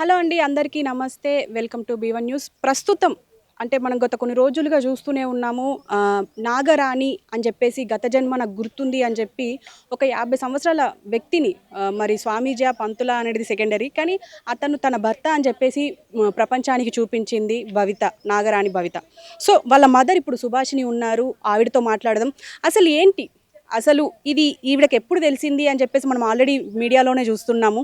Hello అండి అందరికీ నమస్తే. Welcome to B one news. ప్రస్తుతం అంటే మనం గత కొన్ని రోజులుగా చూస్తూనే ఉన్నాము. నాగరాణి అని చెప్పేసి గత జన్మ నాకు గుర్తుంది అని చెప్పి ఒక యాభై సంవత్సరాల వ్యక్తిని మరి స్వామీజీ పంతుల అనేది సెకండరీ కానీ అతను తన భర్త అని చెప్పేసి ప్రపంచానికి చూపించింది భవిత నాగరాణి భవిత. సో వాళ్ళ మదర్ ఇప్పుడు సుభాషిణి ఉన్నారు. ఆవిడతో మాట్లాడదాం. అసలు ఏంటి? అసలు ఇది ఈవిడకి ఎప్పుడు తెలిసింది అని చెప్పేసి మనం ఆల్రెడీ మీడియాలోనే చూస్తున్నాము.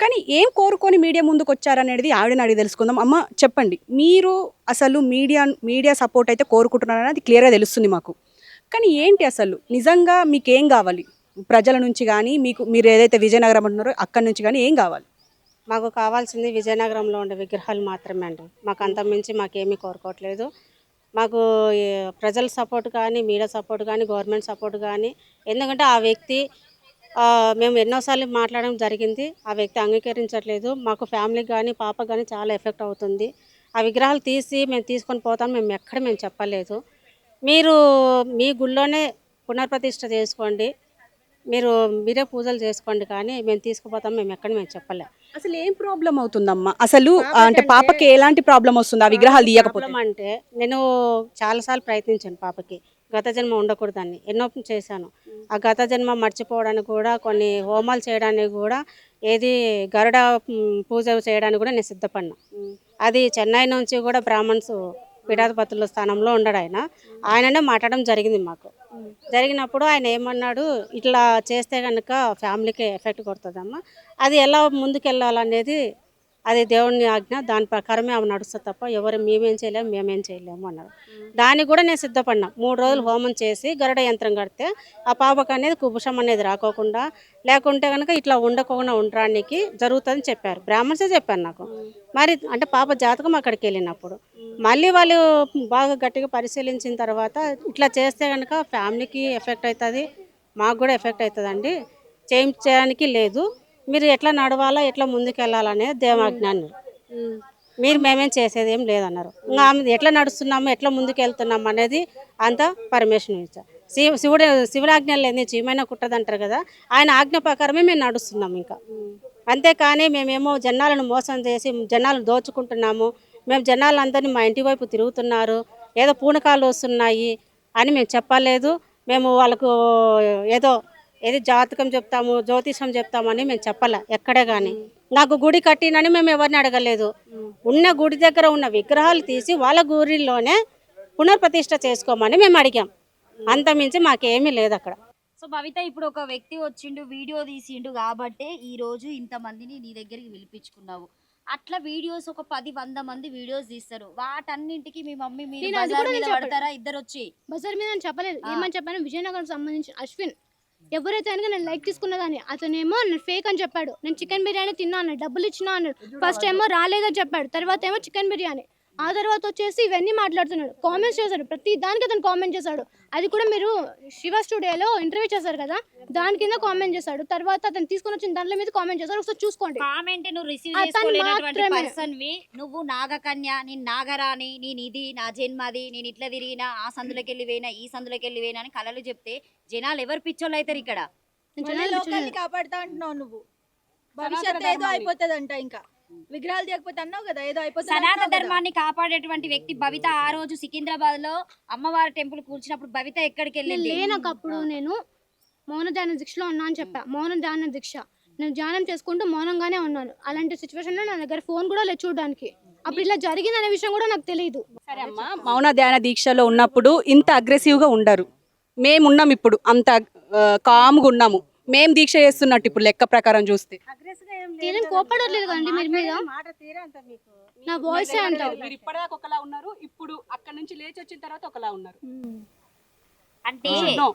కానీ ఏం కోరుకొని మీడియా ముందుకు వచ్చారనేది ఆవిడని అడిగి తెలుసుకుందాం. అమ్మ చెప్పండి. మీరు అసలు మీడియా మీడియా సపోర్ట్ అయితే కోరుకుంటున్నారని అది క్లియర్గా తెలుస్తుంది మాకు. కానీ ఏంటి అసలు? నిజంగా మీకు ఏం కావాలి? ప్రజల నుంచి కానీ మీకు మీరు ఏదైతే విజయనగరం అంటున్నారో అక్కడి నుంచి కానీ ఏం కావాలి? మాకు కావాల్సింది విజయనగరంలో ఉండే విగ్రహాలు మాత్రమే అండి. మాకు అంత మించి మాకేమీ కోరుకోవట్లేదు. మాకు ప్రజల సపోర్ట్ కానీ మీడియా సపోర్ట్ కానీ గవర్నమెంట్ సపోర్ట్ కానీ ఎందుకంటే ఆ వ్యక్తి మేము ఎన్నోసార్లు మాట్లాడడం జరిగింది. ఆ వ్యక్తి అంగీకరించట్లేదు. మాకు ఫ్యామిలీకి కానీ పాప కానీ చాలా ఎఫెక్ట్ అవుతుంది. ఆ విగ్రహాలు తీసి మేము తీసుకొని పోతాం మేము ఎక్కడ మేము చెప్పలేదు. మీరు మీ గుళ్ళోనే పునర్ప్రతిష్ఠ చేసుకోండి. మీరు మీరే పూజలు చేసుకోండి కానీ మేము తీసుకుపోతాం మేము ఎక్కడ మేము చెప్పలే. అసలు ఏం ప్రాబ్లం అవుతుందమ్మా? అసలు అంటే పాపకి ఎలాంటి ప్రాబ్లం వస్తుంది? ఆ విగ్రహాలు తీయకపోతే? అంటే నేను చాలాసార్లు ప్రయత్నించాను పాపకి. గత జన్మ ఉండకూడదని. ఎన్నో చేశాను. ఆ గత జన్మ మర్చిపోవడానికి కూడా కొన్ని హోమాలు చేయడానికి కూడా ఏది గరుడ పూజ చేయడానికి కూడా నేను సిద్ధపడినా అది చెన్నై నుంచి కూడా బ్రాహ్మణ్స్ పీఠాధిపతుల స్థానంలో ఉండడు ఆయన. ఆయననే మాట్లాడడం జరిగింది మాకు. జరిగినప్పుడు ఆయన ఏమన్నాడు ఇట్లా చేస్తే కనుక ఫ్యామిలీకి ఎఫెక్ట్ కొడుతుందమ్మా. అది ఎలా ముందుకెళ్ళాలనేది అది దేవుని ఆజ్ఞ దాని ప్రకారమే ఆమె నడుస్తుంది తప్ప ఎవరు మేమేం చేయలేము మేమేం చేయలేము అన్నారు. దానికి కూడా నేను సిద్ధపడినా. మూడు రోజులు హోమం చేసి గరుడ యంత్రం కడితే ఆ పాపకు అనేది కుభుషం అనేది రాకోకుండా లేకుంటే కనుక ఇట్లా ఉండకుండా ఉండడానికి జరుగుతుందని చెప్పారు. బ్రాహ్మణ్సే చెప్పారు నాకు. మరి అంటే పాప జాతకం అక్కడికి వెళ్ళినప్పుడు. మళ్ళీ వాళ్ళు బాగా గట్టిగా పరిశీలించిన తర్వాత ఇట్లా చేస్తే కనుక ఫ్యామిలీకి ఎఫెక్ట్ అవుతుంది మాకు కూడా ఎఫెక్ట్ అవుతుందండి. చేయించడానికి లేదు. మీరు ఎట్లా నడవాలా ఎట్లా ముందుకు వెళ్ళాలనే దేవాజ్ఞానం మీరు మేమేం చేసేది ఏం లేదన్నారు. ఇంకా ఆమె ఎట్లా నడుస్తున్నాము ఎట్లా ముందుకు వెళ్తున్నాము అనేది అంతా పరమేశ్వరం ఇచ్చారు శివ శివుడు శివుడి ఆజ్ఞ లేని చీమైనా కుట్టదంటారు కదా ఆయన ఆజ్ఞ ప్రకారమే మేము నడుస్తున్నాం ఇంకా. అంతేకాని మేమేమో జనాలను మోసం చేసి జనాలను దోచుకుంటున్నాము మేము జనాలందరినీ మా ఇంటి వైపు తిరుగుతున్నారు ఏదో పూనకాలు వస్తున్నాయి అని మేము చెప్పలేదు. మేము వాళ్ళకు ఏదో ఏది జాతకం చెప్తాము జ్యోతిషం చెప్తామని మేము చెప్పలే ఎక్కడే కానీ నాకు గుడి కట్టినని మేము ఎవరిని అడగలేదు. ఉన్న గుడి దగ్గర ఉన్న విగ్రహాలు తీసి వాళ్ళ గుడిలోనే పునర్ప్రతిష్ఠ చేసుకోమని మేము అడిగాం. అంత మించి మాకేమీ లేదు అక్కడ. సో భవిత ఇప్పుడు ఒక వ్యక్తి వచ్చిండు వీడియో తీసిండు కాబట్టే ఈ రోజు ఇంతమందిని నీ దగ్గరికి పిలిపించుకున్నావు. అట్లా వీడియోస్ ఒక పది వంద మంది వీడియోస్ తీస్తారు. వాటన్నింటికి మీ మమ్మీ మీరు బజార్ మీద పడతారా? ఇద్దరు వచ్చి బజార్ మీద చెప్పలేదు. ఏమని చెప్పాను? విజయనగరం సంబంధించి అశ్విన్. ఎవరైతే కనుక నేను లైక్ తీసుకున్నదాన్ని అతనేమో నేను ఫేక్ అని చెప్పాడు. నేను చికెన్ బిర్యానీ తిన్నా అన్నాడు డబ్బులు ఇచ్చినా అన్నాడు. ఫస్ట్ ఏమో రాలేదని చెప్పాడు. తర్వాత ఏమో చికెన్ బిర్యానీ. ఆ తర్వాత వచ్చేసి ఇవన్నీ మాట్లాడుతున్నాడు. కామెంట్స్ చేశాడు. ప్రతి దానికి అతను కామెంట్ చేశాడు. అది కూడా మీరు శివ స్టూడియోలో ఇంటర్వ్యూ చేశారు కదా? దాని కింద కామెంట్ చేశాడు. తర్వాత అతను తీసుకొని వచ్చిన దాంట్లో మీద కామెంట్ చేశాడు. ఒకసారి చూసుకోండి. కామెంట్ నువ్వు రిసీవ్ అతను చేసుకోలేనటువంటి మాత్రమే. పర్సన్ వి నువ్వు నాగకన్య నేను నాగరాని నేను ఇది నా జన్మది నేను ఇట్లా తిరిగినా ఆ సందులోకి వెళ్ళి పోయినా ఈ సందులోకి వెళ్ళి పోయినా అని కలలు చెప్తే జనాలు ఎవరు పిచ్చోళ్ళు అవుతారు ఇక్కడ? కాపాడుతా అంటున్నావు నువ్వు. భవిష్యత్తు ఏదో అయిపోతుందంట ఇంకా. విగ్రహాలు తీయకపోతే అన్నావు కదా ఏదో అయిపోతుంది సనాతన. ధర్మాన్ని కాపాడేటువంటి వ్యక్తి భవిత ఆ రోజు సికింద్రాబాద్లో అమ్మవారి టెంపుల్ కూర్చున్నప్పుడు భవిత ఎక్కడికి నేను వెళ్ళింది? లేనక అప్పుడు నేను మౌన ధ్యాన దీక్షలో ఉన్నా అని చెప్పా. మౌన ధ్యాన దీక్ష. నేను ధ్యానం చేసుకుంటూ మౌనంగానే ఉన్నాను. అలాంటి సిచ్యువేషన్లో నా దగ్గర ఫోన్ కూడా లేదు చూడడానికి. అప్పుడు ఇలా జరిగింది అనే విషయం కూడా నాకు తెలియదు సరే అమ్మా. మౌన ధ్యాన దీక్షలో ఉన్నప్పుడు ఇంత అగ్రెసివ్గా ఉండరు. మేము ఉన్నాం ఇప్పుడు. అంత కామ్గా ఉన్నాము. మేము దీక్ష చేస్తున్నట్టు ఇప్పుడు లెక్క ప్రకారం చూస్తే. తీరని కోపడట్లేదు కదండి మీరు మీద. మాట తీరే అంత మీకు? నా వాయిసే అంత మీరు ఇప్పటిదాకా ఒకలా ఉన్నారు ఇప్పుడు అక్కడ నుంచి లేచి వచ్చిన తర్వాత ఒకలా ఉన్నారు. అంటే No.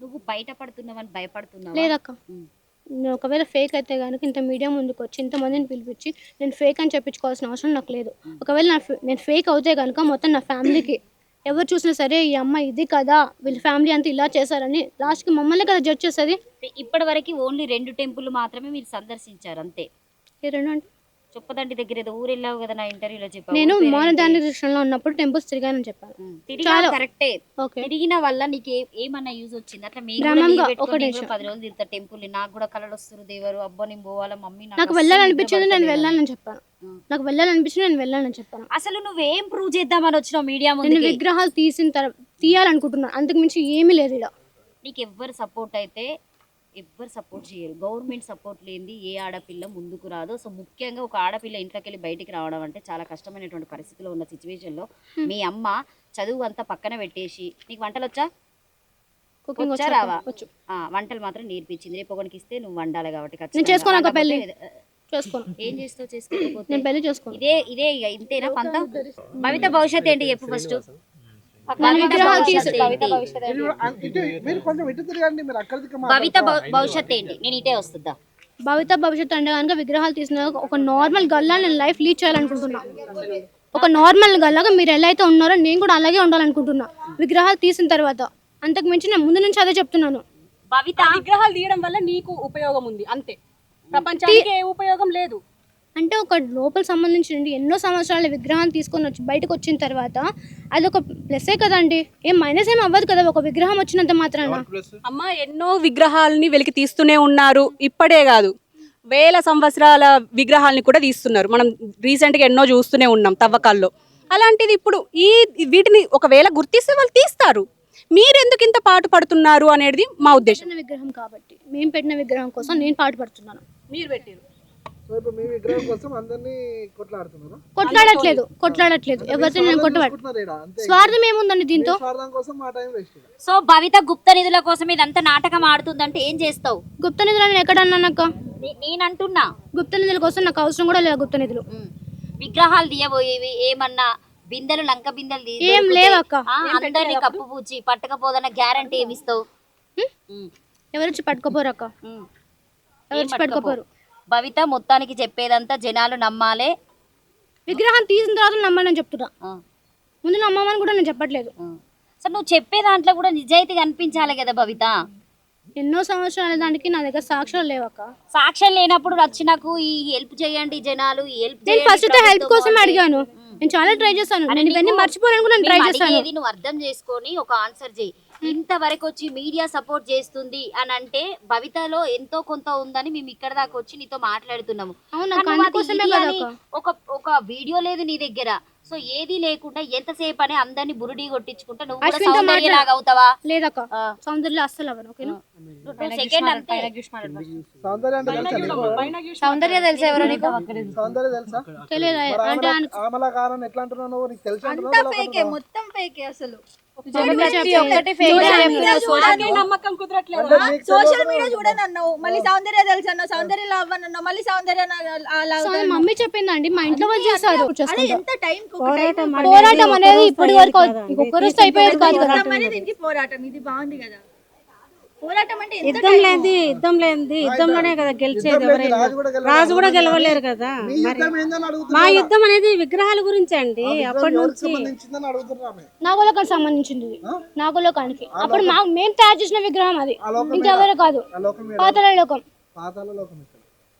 నువ్వు బయటపడుతున్నావని భయపడుతున్నావు? లేదక్క. నేను ఒకవేళ ఫేక్ అయితే కనుక ఇంత మీడియా ముందుకు వచ్చి ఇంతమందిని పిలిపించి నేను ఫేక్ అని చెప్పించుకోవాల్సిన అవసరం నాకు లేదు. ఒకవేళ నా నేను ఫేక్ అవుతే కనుక మొత్తం నా ఫ్యామిలీకి ఎవరు చూసినా సరే ఈ అమ్మ ఇది కదా వీళ్ళ ఫ్యామిలీ అంతా ఇలా చేశారని లాస్ట్కి మమ్మల్ని కదా జడ్జ్ చేస్తుంది ఇప్పటి వరకు ఓన్లీ రెండు టెంపుల్ మాత్రమే మీరు సందర్శించారు అంతే. ఈ రెండు అంటే? చొప్పదండి దగ్గర ఏదో ఊరు వెళ్ళావు కదా నా ఇంటర్వ్యూలో చెప్పావు. నేను మౌనదాని? దృష్టిలో ఉన్నప్పుడు టెంపుల్స్ తిరిగానని చెప్పాను. చాలా- కరెక్టే తిరిగిన వల్ల నీకు ఏ- ఏమన్నా యూజ్ వచ్చింది? అట్లా నిమిషం. పది రోజులు తిరుగుతా టెంపుల్ నాకు కూడా కలలు వస్తారు దేవరు. అబ్బా నేను పోవాలా మమ్మీ నాకు వెళ్ళాలనిపించింది నేను. వెళ్ళాలని చెప్పాను. నాకు వెళ్ళాలనిపించింది నేను వెళ్ళాలని చెప్పాను. అసలు నువ్వేం ప్రూవ్ చేద్దామని వచ్చినావు మీడియా ముందు విగ్రహాలు తీసిన తర్వాత తీయాలనుకుంటున్నాను అంతకు మించి ఏమీ లేదు ఇక్కడ నీకు ఎవ్వరు సపోర్ట్ అయితే ఎవ్వరు సపోర్ట్ చేయరు. గవర్నమెంట్ సపోర్ట్ లేనిది ఏ ఆడపిల్ల ముందుకు రాదు. సో ముఖ్యంగా ఒక ఆడపిల్ల ఇంట్లోకి వెళ్ళి బయటికి రావడం అంటే చాలా కష్టమైనటువంటి పరిస్థితిలో ఉన్న సిచ్యువేషన్లో మీ అమ్మ చదువు అంతా పక్కన పెట్టేసి నీకు వంటలు వచ్చా? కుకింగ్ వచ్చా వచ్చా? రావా? వంటలు మాత్రం నేర్పించింది. రేపు ఒకరికి ఇస్తే నువ్వు వండాలి కాబట్టి. చేసుకోను ఏం చేస్తావు? చేసుకోకపోతే నేను పెళ్ళి చేసుకోను. ఇదే ఇదే ఇంతేనా పంత? భవిత భవిష్యత్ ఏంటి చెప్పు ఫస్ట్. మీరు కొంచెం ఇటు తిరగండి మీరు అక్కడ దిక్కు భవిత భవ- భవిష్యత్ ఏంటి? నేను ఇటే వస్తుందా భవిత భవిష్యత్తు అంటే కనుక విగ్రహాలు తీసిన ఒక నార్మల్ గల్లా నేను లైఫ్ లీడ్ చేయాలనుకుంటున్నా. ఒక నార్మల్ గల్లాగా మీరు ఎలా అయితే ఉన్నారో నేను కూడా అలాగే ఉండాలనుకుంటున్నా. విగ్రహాలు తీసిన తర్వాత. అంతకు మించి నేను ముందు నుంచి అదే చెప్తున్నాను. భవిత విగ్రహాలు తీయడం వల్ల నీకు ఉపయోగం ఉంది అంతే. ప్రపంచానికి ఏ ఉపయోగం లేదు. అంటే ఒక లోపల సంబంధించిన ఎన్నో సంవత్సరాల విగ్రహాన్ని తీసుకొని వచ్చి బయటకు వచ్చిన తర్వాత అది ఒక ప్లస్సే కదండి? ఏం మైనస్ ఏం అవ్వదు కదా? ఒక విగ్రహం వచ్చినంత మాత్రాన. అమ్మ ఎన్నో విగ్రహాలని వెలికి తీస్తూనే ఉన్నారు. ఇప్పుడే కాదు. వేల సంవత్సరాల విగ్రహాలని కూడా తీస్తున్నారు. మనం రీసెంట్గా ఎన్నో చూస్తూనే ఉన్నాం తవ్వకాల్లో. అలాంటిది ఇప్పుడు ఈ వీటిని ఒకవేళ గుర్తిస్తే వాళ్ళు తీస్తారు. మీరు ఎందుకు ఇంత పాటు పడుతున్నారు అనేది మా ఉద్దేశం. విగ్రహం కాబట్టి. మేము పెట్టిన విగ్రహం కోసం నేను పాటుపడుతున్నాను మీరు పెట్టారు ఇప్పుడు మీ విగ్రహం కోసం అందరినీ కొట్లాడుతున్నారు? కొట్లాడట్లేదు కొట్లాడట్లేదు. ఎవరితో నేను కొట్టబడి స్వార్థం ఏముందండి దీంతో? స్వార్థం కోసం మా టైం వేస్ట్ సో భవిత గుప్త నిధుల కోసం ఇదంతా నాటకం ఆడుతుందంటే ఏం చేస్తావు? గుప్త నిధులు నేను ఎక్కడ అన్నానక్క నే- నేనంటున్నా. గుప్త నిధుల కోసం నాకు అవసరం కూడా లేదు గుప్త నిధులు. విగ్రహాలు తీయబోయేవి ఏమన్నా బిందెలు లంక బిందెలు ఏం లేవక్క. అందరినీ కప్పు పూచి పట్టకపోదన్న గ్యారంటీ ఏమిస్తావు. ఎవరొచ్చి పట్టుకోపోరక్క ఉమ్. ఎవరు ఏం పట్టుకోపోరు. భవిత మొత్తానికి చెప్పేదంతా జనాలు నమ్మాలే. విగ్రహం తీసిన తర్వాత నమ్మని చెప్తున్నా. ముందు నమ్మమని కూడా నేను చెప్పట్లేదు. అసలు నువ్వు చెప్పే దాంట్లో కూడా నిజాయితీ కనిపించాలి కదా భవిత? ఎన్నో సంవత్సరాల దానికి నా దగ్గర సాక్ష్యాలు లేవక్క. సాక్ష్యం లేనప్పుడు వచ్చి నాకు ఈ హెల్ప్ చేయండి జనాలు ఈ హెల్ప్ నేను ఫస్ట్ హెల్ప్ కోసం అడిగాను. నేను చాలా ట్రై చేశాను. నేను ఇవన్నీ మర్చిపోయాను కూడా నేను ట్రై చేశాను. అడిగేది నువ్వు అర్థం చేసుకొని ఒక ఆన్సర్ చేయి ఇంతవరకు వచ్చి మీడియా సపోర్ట్ చేస్తుంది అని అంటే భవితలో ఎంతో కొంత ఉందని మేము ఇక్కడ దాకా వచ్చి నీతో మాట్లాడుతున్నాము. ఒక ఒక వీడియో లేదు నీ దగ్గర. సో ఏది లేకుండా ఎంతసేపు అని అందరిని బురుడి కొట్టించుకుంటా నువ్వు కూడా సౌందర్య లాగా అవుతావా? లేదక్క. ఆ. సౌందర్య అస్సలు అవ్వను ఓకేనా? సెకండ్ అంతే. సౌందర్య తెలుసా నీకు? సౌందర్య తెలుసా ఎవరో నీకు? సౌందర్య తెలుసా? తెలియదు? అంటే ఆమెలా- ఆమెలా కారణం ఎట్లా అంటున్నావు నువ్వు? నీకు తెలుసా అంతా అంటున్నావా ఫేకే మొత్తం ఫేకే అసలు. సోషల్ మీడియా నాకే నమ్మకం కుదరట్లేదు? అంటే నీకు సోషల్ మీడియా చూడని అన్నావు మళ్ళీ సౌందర్య తెలుసు అన్నావు సౌందర్య లవ్ అని అన్నావు మళ్ళీ సౌందర్య మమ్మీ చెప్పిందండి. మా ఇంట్లో వాళ్ళు చేశారు. ఎంత టైం పోరాటం అనేది ఇప్పటి వరకు ఒక్క రోజు అయిపోయేది కాదు పోరాటం. ఇది బాగుంది కదా. యుద్ధం లేనిది యుద్ధం లేనిది యుద్ధంలోనే కదా గెలిచేది ఎవరైనా. రాజు కూడా గెలవలేరు. కదా మీ మరి. యుద్ధం అనేది విగ్రహాల గురించి అండి. అప్పటి నుంచి. నాగోలోకానికి సంబంధించింది. నాగోలోకానికి అప్పుడు మా మేము తయారు చేసిన విగ్రహం అది. ఇంకెవరు కాదు. ఆ లోకం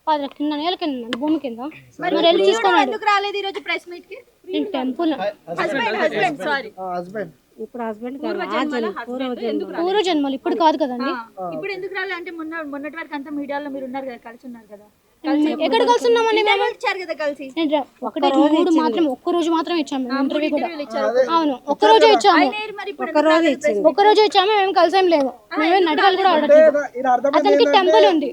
పాతాళ కింద నేల కింద భూమి కింద. మరి వెళ్ళి తీసుకున్నాడు ఎందుకు రాలేదు ఈ రోజు ప్రెస్ మీట్కి నేను temple husband husband sorry husband ఇప్పుడు హస్బెండ్ పూర్వ జన్మ పూర్వ జన్మలు. ఇప్పుడు కాదు కదండి. ఇప్పుడు ఎందుకు రాలేదు అంటే మొన్న మొన్నటి వరకు అంతా మీడియాలో మీరు ఉన్నారు కదా కలిసి ఉన్నారు కదా. ఎక్కడ కలిసి ఉన్నామండి మేము? ఇచ్చారు కదా కలిసి. ఒకటే మూడు మాత్రం ఒక్క రోజు మాత్రం ఇచ్చాము మేము ఇంటర్వ్యూ కూడా. అవును ఒక్క రోజే ఇచ్చాము. లేరు మరి ఇప్పుడు ఒక రోజు ఇచ్చింది. ఒక్క రోజు ఇచ్చాము మేము కలిసేం లేదు మేమే నటకాలు కూడా ఆడట్లేదు అతనికి టెంపుల్ ఉంది.